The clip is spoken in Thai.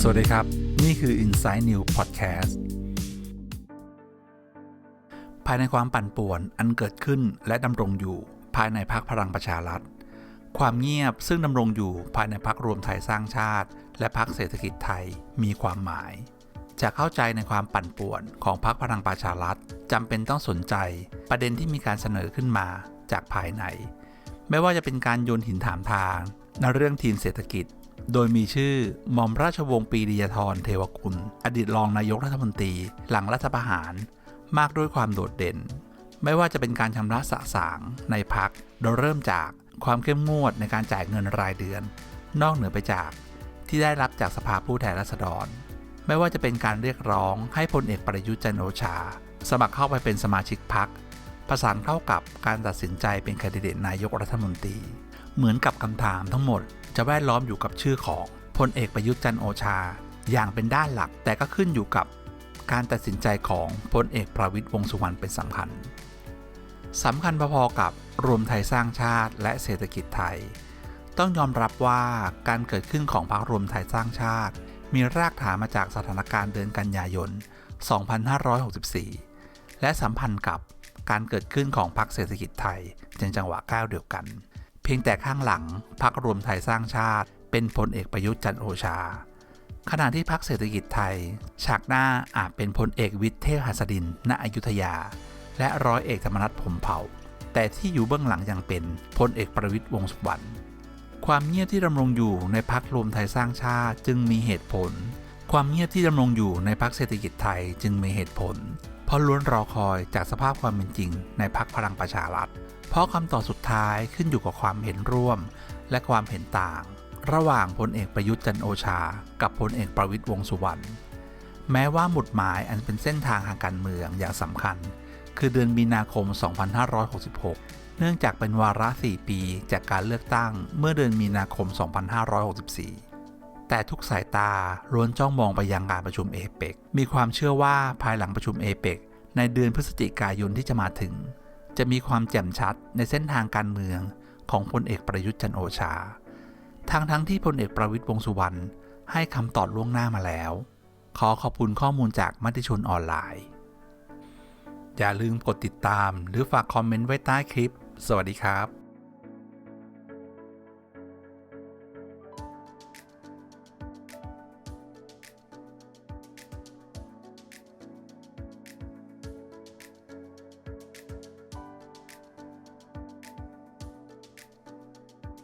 สวัสดีครับ นี่คือ Inside New Podcast ภายในความปั่นป่วนอันเกิดขึ้นและดำรงอยู่ภายในพักพลังประชารัฐ ความเงียบซึ่งดำรงอยู่ภายในพักรวมไทยสร้างชาติ และพักเศรษฐกิจไทยมีความหมาย จะเข้าใจในความปั่นป่วนของพักพลังประชารัฐจำเป็นต้องสนใจ ประเด็นที่มีการเสนอขึ้นมาจากภายใน ไม่ว่าจะเป็นการโยนหินถามทางในเรื่องทีมเศรษฐกิจ โดยมีชื่อหม่อมราชวงศ์ปีดียธรเทวกุล อดีตรองนายกรัฐมนตรีหลังรัฐประหาร มากด้วยความโดดเด่น ไม่ว่าจะเป็นการชำระสะสางในพักโดยเริ่มจากความเข้มงวดในการจ่ายเงินรายเดือน นอกเหนือไปจากที่ได้รับจากสภาผู้แทนราษฎร ไม่ว่าจะเป็นการเรียกร้องให้พลเอกประยุทธ์จันโอชา สมัครเข้าไปเป็นสมาชิกพัก ประสานเข้ากับการตัดสินใจเป็นแคนดิเดตนายกรัฐมนตรี เหมือนกับคำถามทั้งหมด จะแวดล้อมอยู่กับชื่อของพลเอกประยุทธ์จันโอชา อย่างเป็นด้านหลักแต่ก็ขึ้นอยู่กับการตัดสินใจของพลเอกประวิตยวงสุวรรณเป็นสำคัญสำคัญพอๆกับรวมไทยสร้างชาติและเศรษฐกิจไทย ต้องยอมรับว่าการเกิดขึ้นของพรรครวมไทยสร้างชาติ มีรากฐานมาจากสถานการณ์เดือนกันยายน 2564 และสัมพันธ์กับ การเกิดขึ้นของพรรคเศรษฐกิจไทยในจังหวะก้าวเดียวกัน เพียงแต่ข้างหลังพรรครวมไทยสร้างชาติ เป็นพลเอกประยุทธ์จันโอชา ขณะที่พรรคเศรษฐกิจไทย ฉากหน้าอาจเป็นพลเอกวิทย์เทพหัสดิน ณอยุธยา และร้อยเอกธรรมนัฐพรหมเผ่า แต่ที่อยู่เบื้องหลังยังเป็นพลเอกประวิตยวงสุวรรณความเงียบที่ดำรงอยู่ในพักรวมไทยสร้างชาติจึงมีเหตุผล ความเงียบที่ดำรงอยู่ในพักเศรษฐกิจไทยจึงมีเหตุผล เพราะล้วนรอคอยจากสภาพความเป็นจริง ในพักพลังประชารัฐ เพราะคำตอบสุดท้ายขึ้นอยู่กับความเห็นร่วม และความเห็นต่าง ระหว่างพลเอกประยุทธ์จันโอชา กับพลเอกประวิตยวงสุวรรณแม้ว่าหมุดหมายอันเป็นเส้นทางทางการเมืองอย่างสำคัญ คือเดือนมีนาคม 2566 เนื่องจากเป็นวาระ 4 ปีจากการเลือกตั้งเมื่อเดือนมีนาคม 2564 แต่ทุกสายตาล้วนจ้องมองไปยังการประชุมเอเปกมีความเชื่อว่าภายหลังประชุมเอเปกในเดือนพฤศจิกายนที่จะมาถึง จะมีความแจ่มชัดในเส้นทางการเมืองของพลเอกประยุทธ์จันโอชา ทั้งทั้งที่พลเอกประวิตยวงสุวรรณให้คำตอบล่วงหน้ามาแล้ว ขอขอบคุณข้อมูลจากมติชนออนไลน์ อย่าลืมกดติดตามหรือฝากคอมเมนต์ไว้ใต้คลิป สวัสดีครับ